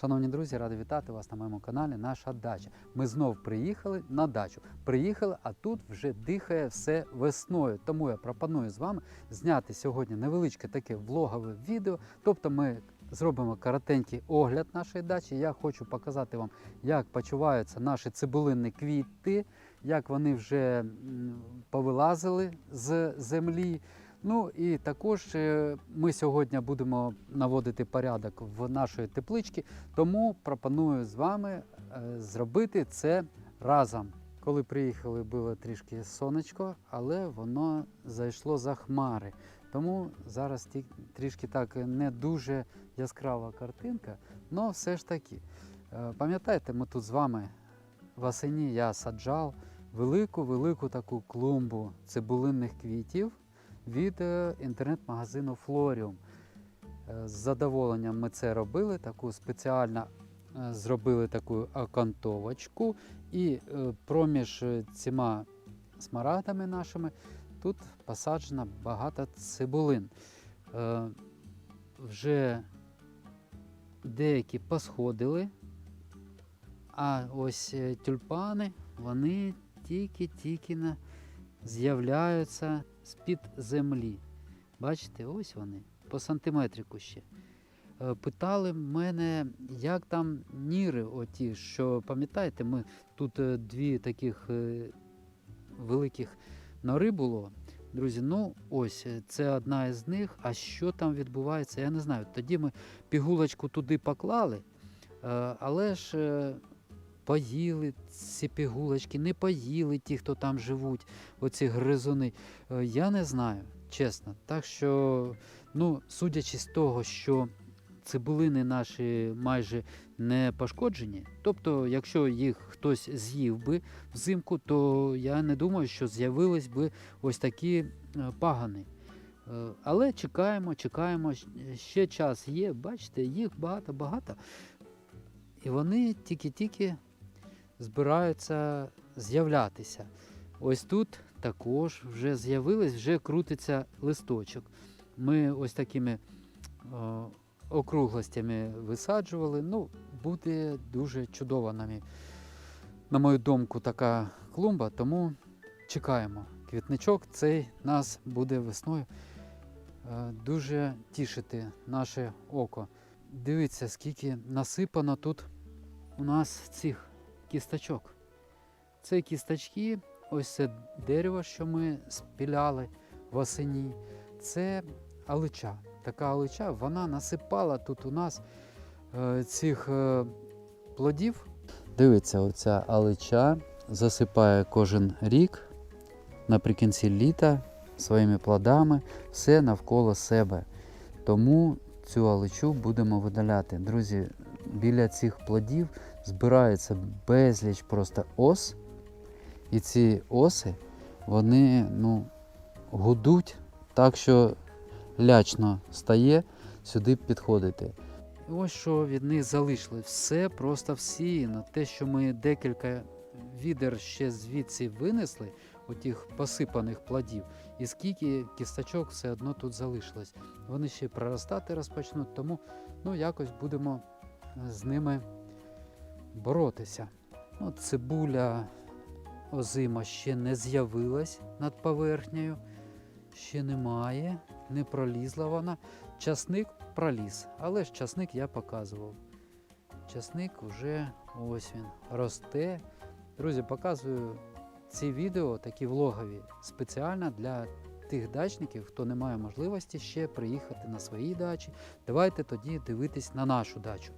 Шановні друзі, радий вітати вас на моєму каналі Наша дача. Ми знов приїхали на дачу. Приїхали, а тут вже дихає все весною. Тому я пропоную з вами зняти сьогодні невеличке таке влогове відео. Тобто ми зробимо коротенький огляд нашої дачі. Я хочу показати вам, як почуваються наші цибулинні квіти, як вони вже повилазили з землі. Ну і також е, ми сьогодні будемо наводити порядок в нашої тепличці, тому пропоную з вами е, зробити це разом. Коли приїхали, було трішки сонечко, але воно зайшло за хмари. Тому зараз трішки так не дуже яскрава картинка, але все ж таки. Е, Пам'ятаєте, ми тут з вами восені я саджав велику-велику таку клумбу цибулинних квітів від е, інтернет-магазину Флоріум. Е, З задоволенням ми це робили, таку спеціально е, зробили таку окантовочку, і проміж цими смарагдами нашими тут посаджено багато цибулин. Вже деякі посходили, а ось тюльпани вони тільки-тільки з'являються з-під землі. Бачите, ось вони, по сантиметрику ще. Е, Питали мене, як там ніри, оті, що пам'ятаєте, ми тут е, дві таких е, великих нори було. Друзі, ну ось це одна із них. А що там відбувається, я не знаю. Тоді ми пігулочку туди поклали, але ж поїли ці пігулочки, не поїли ті, хто там живуть, оці гризуни. Е, Я не знаю, чесно. Так що, ну, судячи з того, що цибулини наші майже не пошкоджені, тобто, якщо їх хтось з'їв би взимку, то я не думаю, що з'явились би ось такі е, пагани. Е, Але чекаємо, чекаємо, ще час є, бачите, їх багато-багато. І вони тільки-тільки збираються з'являтися. Ось тут також вже з'явились, вже крутиться листочок. Ми ось такими о, округлостями висаджували. Ну, буде дуже чудова, на, мій- на мою думку, така клумба, тому чекаємо. Квітничок цей нас буде весною е, дуже тішити наше око. Дивіться, скільки насипано тут у нас цих кісточок. Це кісточки, ось це дерево, що ми спіляли восені. Це алича. Така алича, вона насипала тут у нас е, цих е, плодів. Дивіться, оця алича засипає кожен рік наприкінці літа своїми плодами все навколо себе. Тому цю аличу будемо видаляти. Друзі, біля цих плодів збирається безліч просто ос. І ці оси, вони ну, гудуть так, що лячно стає сюди підходити. І ось що від них залишили. Все просто всіяно. Те, що ми декілька відер ще звідси винесли, отих посипаних плодів, і скільки кісточок все одно тут залишилось. Вони ще проростати розпочнуть, тому ну, якось будемо е, з ними боротися. Ну, цибуля озима ще не з'явилась над поверхнею, ще немає, не пролізла вона. Часник проліз, але ж часник я показував. Часник вже ось він росте. Друзі, показую ці відео, такі влогові, спеціально для тих дачників, хто не має можливості ще приїхати на свої дачі. Давайте тоді дивитись на нашу дачу.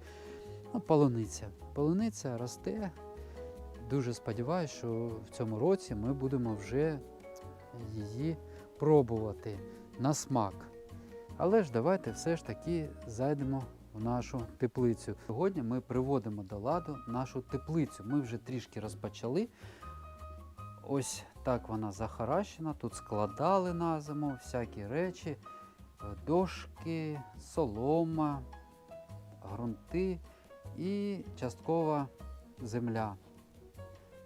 Ну, полуниця. Полуниця росте. Дуже сподіваюся, що в цьому році ми будемо вже її пробувати на смак. Але ж давайте все ж таки зайдемо в нашу теплицю. Сьогодні ми приводимо до ладу нашу теплицю. Ми вже трішки розпочали. Ось так вона захаращена. Тут складали на зиму всякі речі, е, дошки, солома, ґрунти і часткова земля.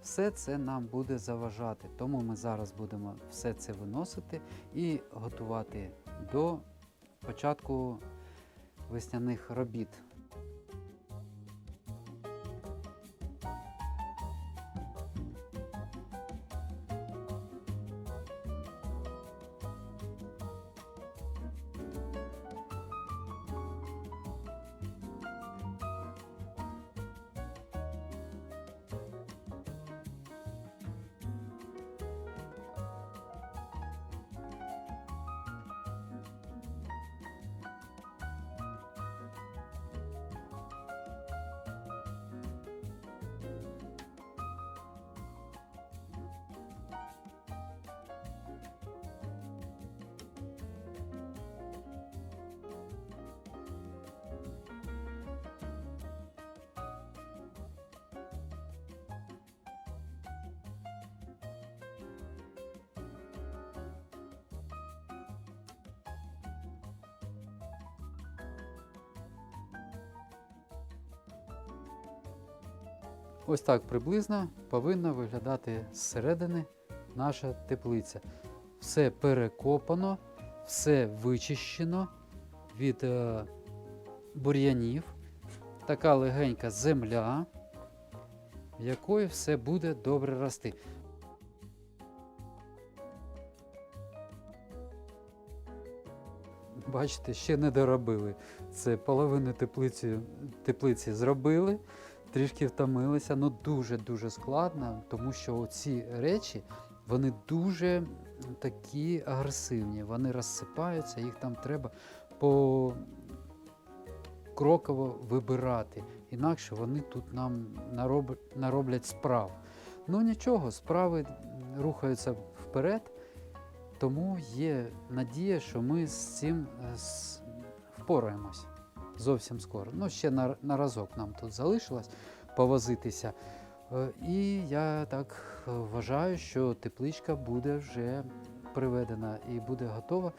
Все це нам буде заважати, тому ми зараз будемо все це виносити і готувати до початку весняних робіт. Ось так приблизно повинна виглядати зсередини наша теплиця. Все перекопано, все вичищено від е, бур'янів. Така легенька земля, в якої все буде добре рости. Бачите, ще не доробили. Це половину теплиці, теплиці зробили, трішки втомилися. Ну дуже-дуже складно, тому що ці речі вони дуже такі агресивні. Вони розсипаються, їх там треба по кроково вибирати. Інакше вони тут нам нароб... нароблять справ. Ну нічого, справи рухаються вперед, тому є надія, що ми з цим е, впораємось зовсім скоро. Ну, ще на, на разок нам тут залишилось повозитися. Е, І я так е, вважаю, що тепличка буде вже приведена і буде готова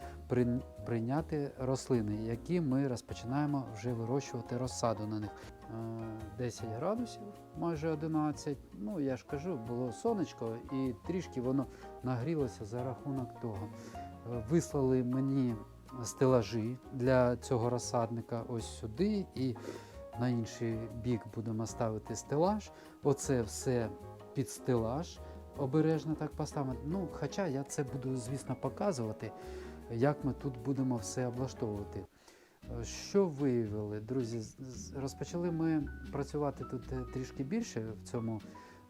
прийняти рослини, які ми розпочинаємо вже вирощувати розсаду на них. Е, 10 градусів, майже 11. Ну, я ж кажу, було сонечко і трішки воно нагрілося за рахунок того. Е, Вислали мені стелажі для цього розсадника ось сюди, і на інший бік будемо ставити стелаж. Оце все під стелаж. Обережно так поставимо. Ну, хоча я це буду, звісно, показувати, як ми тут будемо все облаштовувати. Що виявили, друзі? Розпочали ми працювати тут е, трішки більше в цьому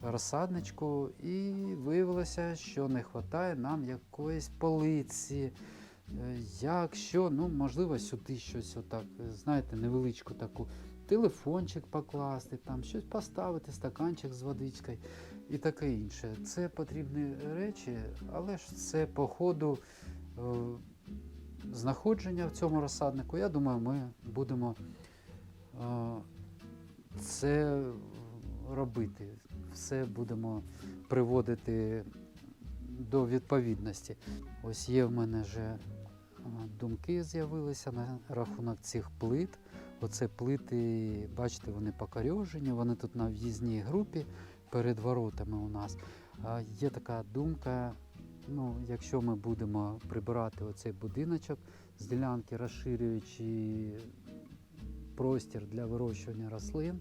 розсадничку, і виявилося, що не вистачає нам якоїсь полиці. Е, Якщо, ну, можливо, сюди щось отак, е, знаєте, невеличку таку телефончик покласти, там щось поставити, стаканчик з водичкою і таке інше. Це потрібні речі, але ж це по ходу е, знаходження в цьому розсаднику. Я думаю, ми будемо це робити. Все будемо приводити до відповідності. Ось є в мене вже думки з'явилися на рахунок цих плит. Оце плити, бачите, вони покорьожені, вони тут на в'їзній групі перед воротами у нас. Є така думка, ну, якщо ми будемо прибирати оцей будиночок з ділянки, розширюючи простір для вирощування рослин,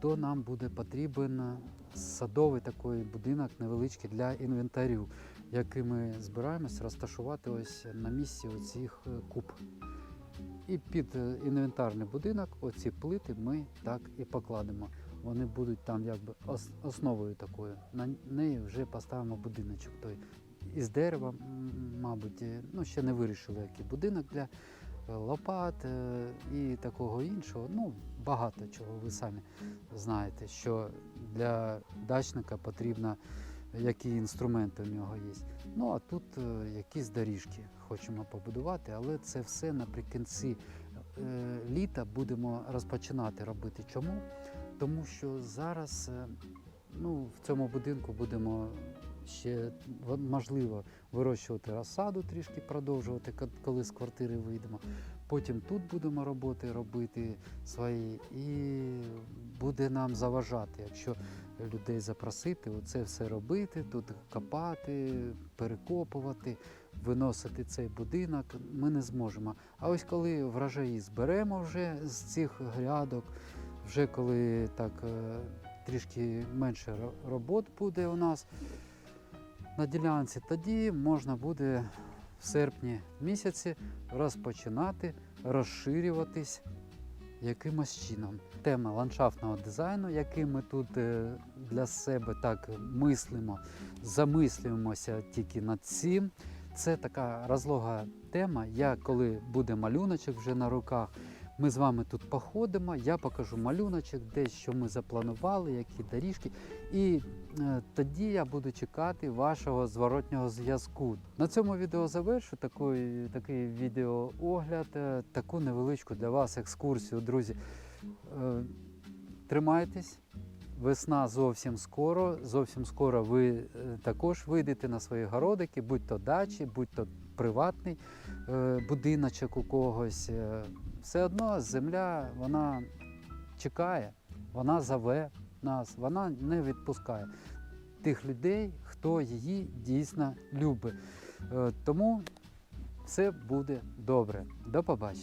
то нам буде потрібен садовий такий будинок невеличкий для інвентарю, який ми збираємось розташувати ось на місці оцих е, куб. І під е, інвентарний будинок оці плити ми так і покладемо. Вони будуть там якби основою такою. На неї вже поставимо будиночок той із дерева, мабуть, е, ну ще не вирішили, який будинок для лопат і такого іншого. Ну, багато чого ви самі знаєте, що для дачника потрібно, які інструменти у нього є. Ну а тут е, якісь доріжки хочемо побудувати, але це все наприкінці е, літа будемо розпочинати робити. Чому? Тому що зараз е, ну, в цьому будинку будемо ще можливо вирощувати розсаду, трішки продовжувати, коли з квартири вийдемо. Потім тут будемо роботи робити свої, і буде нам заважати, якщо людей запросити, оце все робити, тут копати, перекопувати, виносити цей будинок. Ми не зможемо. А ось коли врожаї зберемо вже з цих грядок, вже коли так е, трішки менше ро- робот буде у нас на ділянці, тоді можна буде в серпні місяці розпочинати розширюватись якимось чином. Тема ландшафтного дизайну, який ми тут е, для себе так мислимо, замислюємося тільки над цим. Це така розлога тема. Я коли буде малюночок вже на руках, ми з вами тут походимо, я покажу малюночок, де що ми запланували, які доріжки. І е, тоді я буду чекати вашого зворотнього зв'язку. На цьому відео завершу такий, такий відеоогляд, е, таку невеличку для вас екскурсію, друзі. Е, Тримайтесь. Весна зовсім скоро. Зовсім скоро ви е, також вийдете на свої городики, будь то дачі, будь то приватний е, будиночок у когось. Е, Все одно земля вона чекає, вона зове, нас, вона не відпускає тих людей, хто її дійсно любить. Е, Тому все буде добре. До побачення.